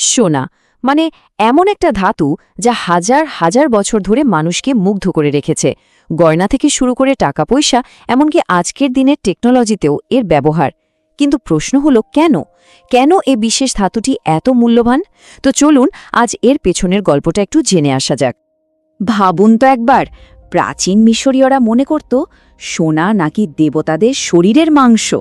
সোনা মানে এমন একটা ধাতু যা হাজার হাজার বছর ধরে মানুষকে মুগ্ধ করে রেখেছে। গয়না থেকে শুরু করে টাকা পয়সা, এমনকি আজকের দিনের টেকনোলজিতেও এর ব্যবহার। কিন্তু প্রশ্ন হলো, কেন? কেন এ বিশেষ ধাতুটি এত মূল্যবান? তো চলুন আজ এর পেছনের গল্পটা একটু জেনে আসা যাক। ভাবুন তো একবার, প্রাচীন মিশরীয়রা মনে করত, সোনা নাকি দেবতাদের শরীরের মাংস।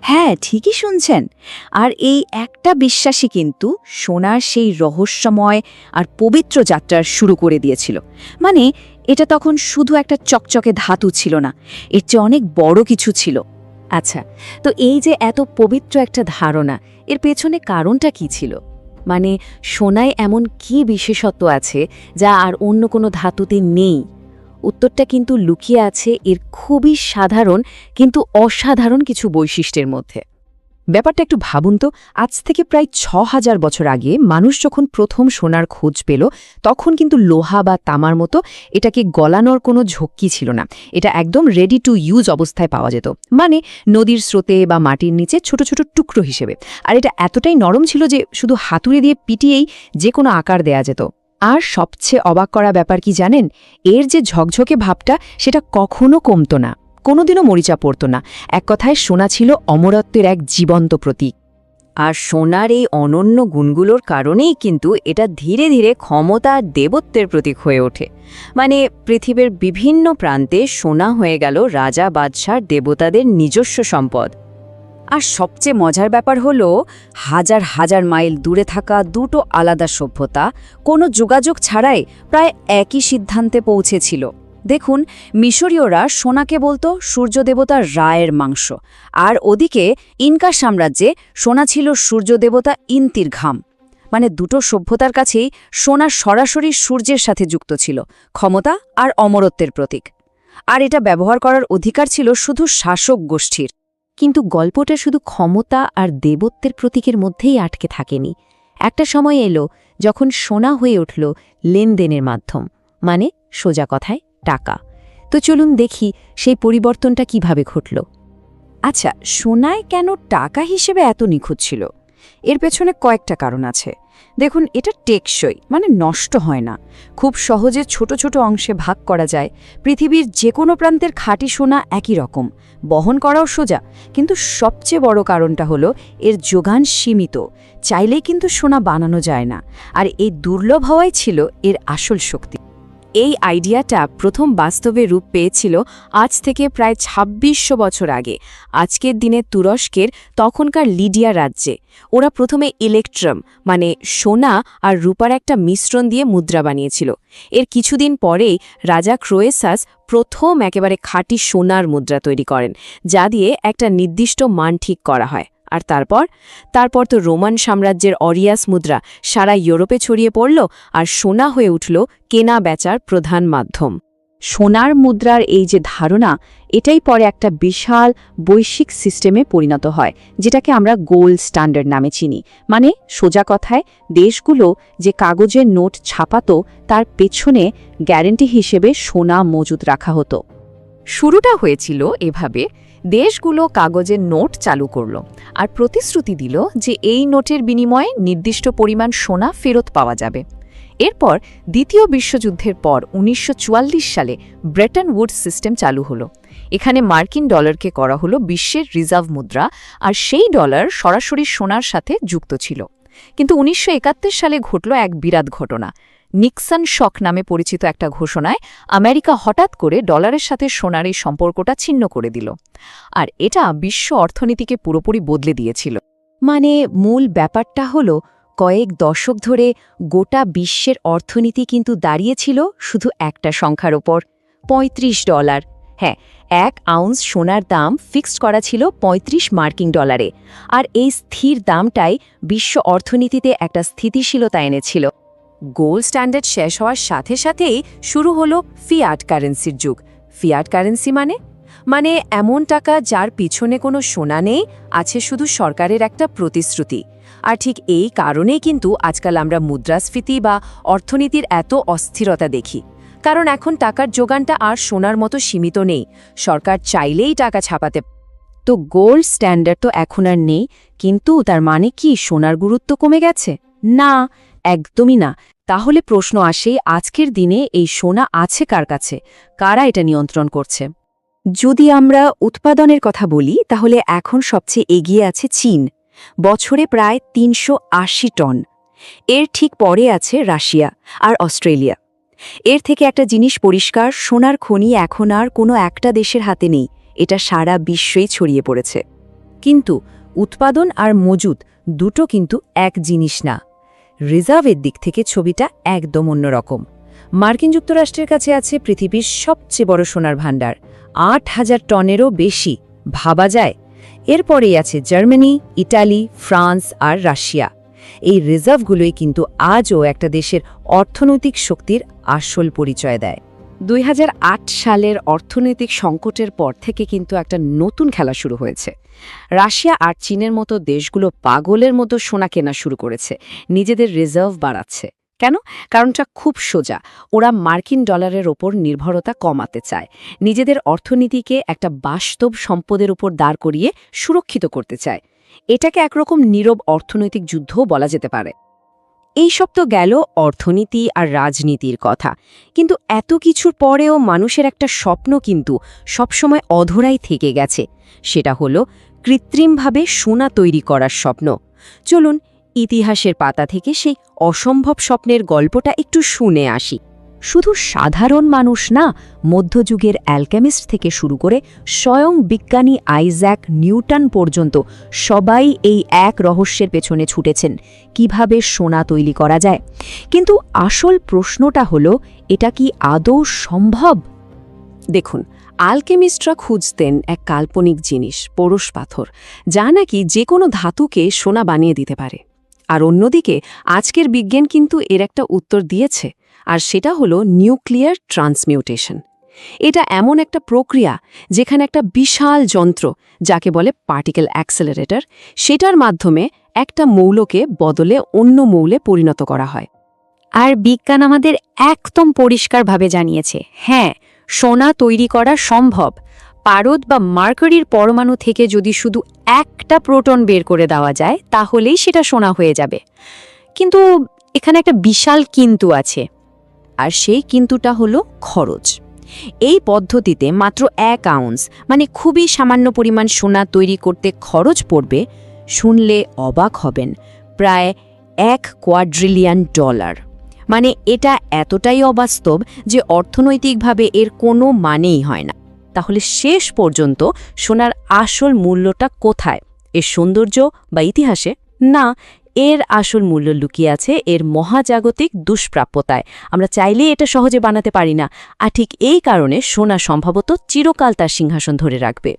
হ্যাঁ ঠিকই শুনছেন। আর এই একটা বিশ্বাসই কিন্তু সোনার সেই রহস্যময় আর পবিত্র যাত্রার শুরু করে দিয়েছিল। মানে এটা তখন শুধু একটা চকচকে ধাতু ছিল না, এর চেয়ে অনেক বড় কিছু ছিল। আচ্ছা তো এই যে এত পবিত্র একটা ধারণা, এর পেছনে কারণটা কি ছিল? মানে সোনায় এমন কি বিশেষত্ব আছে যা আর অন্য কোনো ধাতুতে নেই? উত্তরটা কিন্তু লুকিয়ে আছে এর খুবই সাধারণ কিন্তু অসাধারণ কিছু বৈশিষ্ট্যের মধ্যে। ব্যাপারটা একটু ভাবুন তো, আজ থেকে প্রায় ছ হাজার বছর আগে মানুষ যখন প্রথম সোনার খোঁজ পেল, তখন কিন্তু লোহা বা তামার মতো এটাকে গলানোর কোনো ঝক্কি ছিল না। এটা একদম রেডি টু ইউজ অবস্থায় পাওয়া যেত। মানে নদীর স্রোতে বা মাটির নিচে ছোট ছোট টুকরো হিসেবে। আর এটা এতটাই নরম ছিল যে শুধু হাতুড়ে দিয়ে পিটিয়েই যে কোনো আকার দেয়া যেত। আর সবচেয়ে অবাক করা ব্যাপার কি জানেন? এর যে ঝকঝকে ভাবটা, সেটা কখনো কমতো না। কোনোদিনও মরিচা পড়ত না। এক কথায় সোনা ছিল অমরত্বের এক জীবন্ত প্রতীক। আর সোনার এই অনন্য গুণগুলোর কারণেই কিন্তু এটা ধীরে ধীরে ক্ষমতা আর দেবত্বের প্রতীক হয়ে ওঠে। মানে পৃথিবীর বিভিন্ন প্রান্তে সোনা হয়ে গেল রাজা, বাদশার, দেবতাদের নিজস্ব সম্পদ। আর সবচেয়ে মজার ব্যাপার হলো, হাজার হাজার মাইল দূরে থাকা দুটো আলাদা সভ্যতা, কোনো যোগাযোগ ছাড়াই প্রায় একই সিদ্ধান্তে পৌঁছেছিল। দেখুন, মিশরীয়রা সোনাকে বলতো সূর্যদেবতার রায়ের মাংস, আর ওদিকে ইনকা সাম্রাজ্যে সোনা ছিল সূর্যদেবতা ইন্তির ঘাম। মানে দুটো সভ্যতার কাছেই সোনা সরাসরি সূর্যের সাথে যুক্ত ছিল, ক্ষমতা আর অমরত্বের প্রতীক। আর এটা ব্যবহার করার অধিকার ছিল শুধু শাসক গোষ্ঠীর। কিন্তু গল্পটা শুধু ক্ষমতা আর দেবত্বের প্রতীকের মধ্যেই আটকে থাকেনি। একটা সময় এলো যখন সোনা হয়ে উঠল লেনদেনের মাধ্যম মানে সোজা কথায় টাকা। তো চলুন দেখি সেই পরিবর্তনটা কীভাবে ঘটল। আচ্ছা সোনায় কেন টাকা হিসেবে এত নিখুঁত ছিল? এর পেছনে কয়েকটা কারণ আছে। দেখুন, এটা টেকসই মানে নষ্ট হয় না। খুব সহজে ছোট ছোট অংশে ভাগ করা যায়। পৃথিবীর যে কোনো প্রান্তের খাঁটি সোনা একই রকম। বহন করাও সোজা, কিন্তু সবচেয়ে বড় কারণটা হলো এর যোগান সীমিত। চাইলেই কিন্তু সোনা বানানো যায় না। আর এই দুর্লভ হওয়াই ছিল এর আসল শক্তি। এই আইডিয়াটা প্রথম বাস্তবে রূপ পেয়েছিল আজ থেকে প্রায় ছাব্বিশশো বছর আগে। আজকের দিনে তুরস্কের তখনকার লিডিয়া রাজ্যে। ওরা প্রথমে ইলেকট্রাম মানে সোনা আর রূপার একটা মিশ্রণ দিয়ে মুদ্রা বানিয়েছিল। এর কিছুদিন পরেই রাজা ক্রোয়েসাস প্রথম একেবারে খাঁটি সোনার মুদ্রা তৈরি করেন, যা দিয়ে একটা নির্দিষ্ট মান ঠিক করা হয়। আর তারপর? তারপর তো রোমান সাম্রাজ্যের অরিয়াস মুদ্রা সারা ইউরোপে ছড়িয়ে পড়ল আর সোনা হয়ে উঠল কেনা বেচার প্রধান মাধ্যম। সোনার মুদ্রার এই যে ধারণা, এটাই পরে একটা বিশাল বৈশ্বিক সিস্টেমে পরিণত হয়, যেটাকে আমরা গোল্ড স্ট্যান্ডার্ড নামে চিনি। মানে সোজা কথায়, দেশগুলো যে কাগজের নোট ছাপাতো, তার পেছনে গ্যারেন্টি হিসেবে সোনা মজুদ রাখা হতো। শুরুটা হয়েছিল এভাবে দেশগুলো কাগজের নোট চালু করল আর প্রতিশ্রুতি দিল যে এই নোটের বিনিময়ে নির্দিষ্ট পরিমাণ সোনা ফেরত পাওয়া যাবে। এরপর দ্বিতীয় বিশ্বযুদ্ধের পর উনিশশো চুয়াল্লিশ সালে ব্রেটন উডস সিস্টেম চালু হলো। এখানে মার্কিন ডলারকে করা হলো বিশ্বের রিজার্ভ মুদ্রা আর সেই ডলার সরাসরি সোনার সাথে যুক্ত ছিল। কিন্তু উনিশশো একাত্তর সালে ঘটল এক বিরাট ঘটনা। নিক্সন শক নামে পরিচিত একটা ঘোষণায় আমেরিকা হঠাৎ করে ডলারের সাথে সোনার এই সম্পর্কটা ছিন্ন করে দিল। আর এটা বিশ্ব অর্থনীতিকে পুরোপুরি বদলে দিয়েছিল। মানে মূল ব্যাপারটা হলো, কয়েক দশক ধরে গোটা বিশ্বের অর্থনীতি কিন্তু দাঁড়িয়েছিল শুধু একটা সংখ্যার ওপর ৩৫ ডলার। হ্যাঁ এক আউন্স সোনার দাম ফিক্সড করা ছিল ৩৫ মার্কিন ডলারে। আর এই স্থির দামটাই বিশ্ব অর্থনীতিতে একটা স্থিতিশীলতা এনেছিল। গোল্ড স্ট্যান্ডার্ড শেষ হওয়ার সাথে সাথেই শুরু হলো ফিয়াট কারেন্সির যুগ। ফিয়াট কারেন্সি মানে? মানে এমন টাকা যার পিছনে কোনো সোনা নেই, আছে শুধু সরকারের একটা প্রতিশ্রুতি। আর ঠিক এই কারণেই কিন্তু আজকাল আমরা মুদ্রাস্ফীতি বা অর্থনীতির এত অস্থিরতা দেখি। কারণ এখন টাকার যোগানটা আর সোনার মতো সীমিত নেই। সরকার চাইলেই টাকা ছাপাতে তো গোল্ড স্ট্যান্ডার্ড তো এখন আর নেই, কিন্তু তার মানে কি সোনার গুরুত্ব কমে গেছে? না একদমই না। তাহলে প্রশ্ন আসে, আজকের দিনে এই সোনা আছে কার কাছে? কারা এটা নিয়ন্ত্রণ করছে? যদি আমরা উৎপাদনের কথা বলি, তাহলে এখন সবচেয়ে এগিয়ে আছে চীন। বছরে প্রায় তিনশো আশি টন। এর ঠিক পরে আছে রাশিয়া আর অস্ট্রেলিয়া। এর থেকে একটা জিনিস পরিষ্কার, সোনার খনি এখন আর কোনো একটা দেশের হাতে নেই। এটা সারা বিশ্বেই ছড়িয়ে পড়েছে। কিন্তু উৎপাদন আর মজুদ দুটো কিন্তু এক জিনিস না। রিজার্ভের দিক থেকে ছবিটা একদম অন্যরকম মার্কিন যুক্তরাষ্ট্রের কাছে আছে পৃথিবীর সবচেয়ে বড় সোনার ভাণ্ডার। আট হাজার টনেরও বেশি, ভাবা যায়। এরপরেই আছে জার্মানি, ইটালি, ফ্রান্স আর রাশিয়া। এই রিজার্ভগুলোই কিন্তু আজও একটা দেশের অর্থনৈতিক শক্তির আসল পরিচয় দেয়। দুই হাজার আট সালের অর্থনৈতিক সংকটের পর থেকে কিন্তু একটা নতুন খেলা শুরু হয়েছে। রাশিয়া আর চীনের মতো দেশগুলো পাগলের মতো সোনা কেনা শুরু করেছে। নিজেদের রিজার্ভ বাড়াচ্ছে। কেন? কারণটা খুব সোজা। ওরা মার্কিন ডলারের ওপর নির্ভরতা কমাতে চায়। নিজেদের অর্থনীতিকে একটা বাস্তব সম্পদের উপর দাঁড় করিয়ে সুরক্ষিত করতে চায়। এটাকে একরকম নীরব অর্থনৈতিক যুদ্ধও বলা যেতে পারে। এই সব তো গেল অর্থনীতি আর রাজনীতির কথা। কিন্তু এত কিছুর পরেও মানুষের একটা স্বপ্ন কিন্তু সবসময় অধরাই থেকে গেছে। সেটা হলো কৃত্রিমভাবে সোনা তৈরি করার স্বপ্ন। চলুন ইতিহাসের পাতা থেকে সেই অসম্ভব স্বপ্নের গল্পটা একটু শুনে আসি। শুধু সাধারণ মানুষ না, মধ্যযুগের অ্যালকেমিস্ট থেকে শুরু করে স্বয়ং বিজ্ঞানী আইজ্যাক নিউটন পর্যন্ত সবাই এই এক রহস্যের পেছনে ছুটেছেন, কীভাবে সোনা তৈরি করা যায়। কিন্তু আসল প্রশ্নটা হলো, এটা কি আদৌ সম্ভব? দেখুন আলকেমিস্টরা খুঁজতেন এক কাল্পনিক জিনিস পরশ পাথর, যা নাকি যে কোনো ধাতুকে সোনা বানিয়ে দিতে পারে। আর অন্যদিকে, আজকের বিজ্ঞান কিন্তু এর একটা উত্তর দিয়েছে। আর সেটা হলো নিউক্লিয়ার ট্রান্সমিউটেশন। এটা এমন একটা প্রক্রিয়া যেখানে একটা বিশাল যন্ত্র, যাকে বলে পার্টিকেল অ্যাক্সেলারেটর, সেটার মাধ্যমে একটা মৌলকে বদলে অন্য মৌলে পরিণত করা হয়। আর বিজ্ঞান আমাদের একদম পরিষ্কারভাবে জানিয়েছে হ্যাঁ সোনা তৈরি করা সম্ভব, পারদ বা মার্কারির পরমাণু থেকে যদি শুধু একটা প্রোটন বের করে দেওয়া যায়, তাহলেই সেটা সোনা হয়ে যাবে। কিন্তু এখানে একটা বিশাল কিন্তু আছে। আর সেই কিন্তুটা হলো খরচ। এই পদ্ধতিতে মাত্র এক আউন্স মানে খুবই সামান্য পরিমাণ সোনা তৈরি করতে খরচ পড়বে, শুনলে অবাক হবেন, প্রায় এক কোয়াড্রিলিয়ন ডলার। মানে এটা এতটাই অবাস্তব যে অর্থনৈতিকভাবে এর কোনো মানেই হয় না। তাহলে শেষ পর্যন্ত সোনার আসল মূল্যটা কোথায়? এর সৌন্দর্য বা ইতিহাসে? না এর আসল মূল্য লুকিয়ে আছে এর মহাজাগতিক দুষ্প্রাপ্যতায়। আমরা চাইলেই এটা সহজে বানাতে পারি না। আর ঠিক এই কারণে সোনা সম্ভবত চিরকাল তার সিংহাসন ধরে রাখবে।